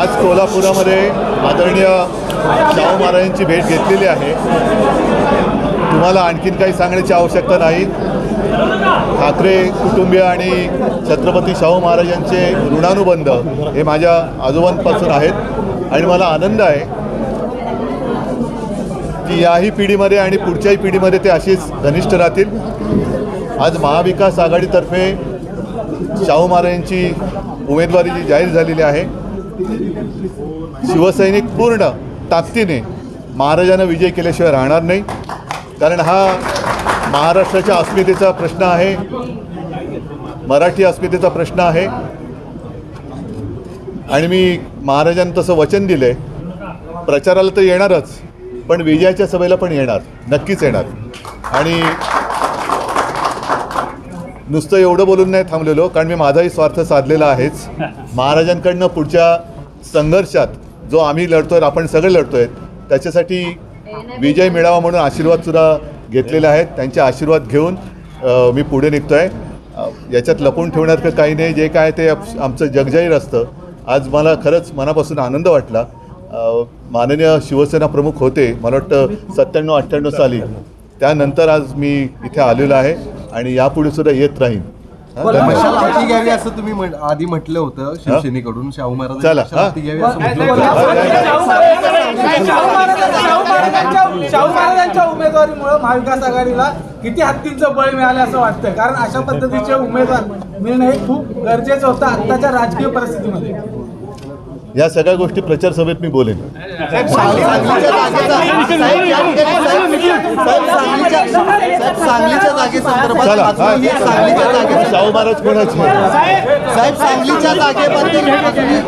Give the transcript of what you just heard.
आज कोल्हापुरामध्ये आदरणीय शाहू महाराजांची भेट घेतलेली आहे. तुम्हाला आणखीन काही सांगण्याची आवश्यकता नाही. ठाकरे कुटुंबीय आणि छत्रपती शाहू महाराजांचे ऋणानुबंध हे माझ्या आजोबांपासून आहेत आणि मला आनंद आहे की याही पिढीमध्ये आणि पुढच्याही पिढीमध्ये ते अशीच घनिष्ठ राहतील. आज महाविकास आघाडीतर्फे शाहू महाराजांची उमेदवारी जी जाहीर झालेली आहे शिवसैनिक पूर्ण ताकदीने महाराजांना विजय केल्याशिवाय राहणार नाही. कारण हा महाराष्ट्राच्या अस्मितेचा प्रश्न आहे. मराठी अस्मितेचा प्रश्न आहे. आणि मी महाराजांना तसं वचन दिलं आहे प्रचाराला तर येणारच पण विजयाच्या सभेला पण येणार नक्कीच येणार. आणि नुसतं एवढं बोलून नाही थांबलेलो कारण मी माझाही स्वार्थ साधलेला आहेच. महाराजांकडनं पुढच्या संघर्षात जो आम्ही लढतो आहे आपण सगळे आहे त्याच्यासाठी विजय मिळावा म्हणून आशीर्वादसुद्धा घेतलेले आहेत. त्यांचे आशीर्वाद घेऊन मी पुढे निघतो आहे याच्यात लपून ठेवण्यात काही नाही. जे काय ते आमचं जगजाहीर असतं. आज मला खरंच मनापासून आनंद वाटला. माननीय शिवसेना प्रमुख होते मला वाटतं सत्त्याण्णव अठ्ठ्याण्णव साली. त्यानंतर आज मी इथे आलेलो आहे आणि यापुढे सुद्धा येत राहीन. हाती घ्यावी असं तुम्ही म्हण- आधी म्हटलं होतं शिवसेनेकडून शाहू महाराज चला, हा. घ्यावी असं म्हटलं होतं. शाहू महाराजांच्या शाहू महाराजांच्या उमेदवारीमुळे महाविकास आघाडीला किती हत्तींचं बळ मिळालं असं वाटतं कारण अशा पद्धतीचे उमेदवार मिळणं हे खूप गरजेचं होतं आत्ताच्या राजकीय परिस्थितीमध्ये. या सगळ्या गोष्टी प्रचार सभेत मी बोलेन हा. शाहू महाराज कोणाचे साहेब सांगलीच्या जागेबद्दल तुम्ही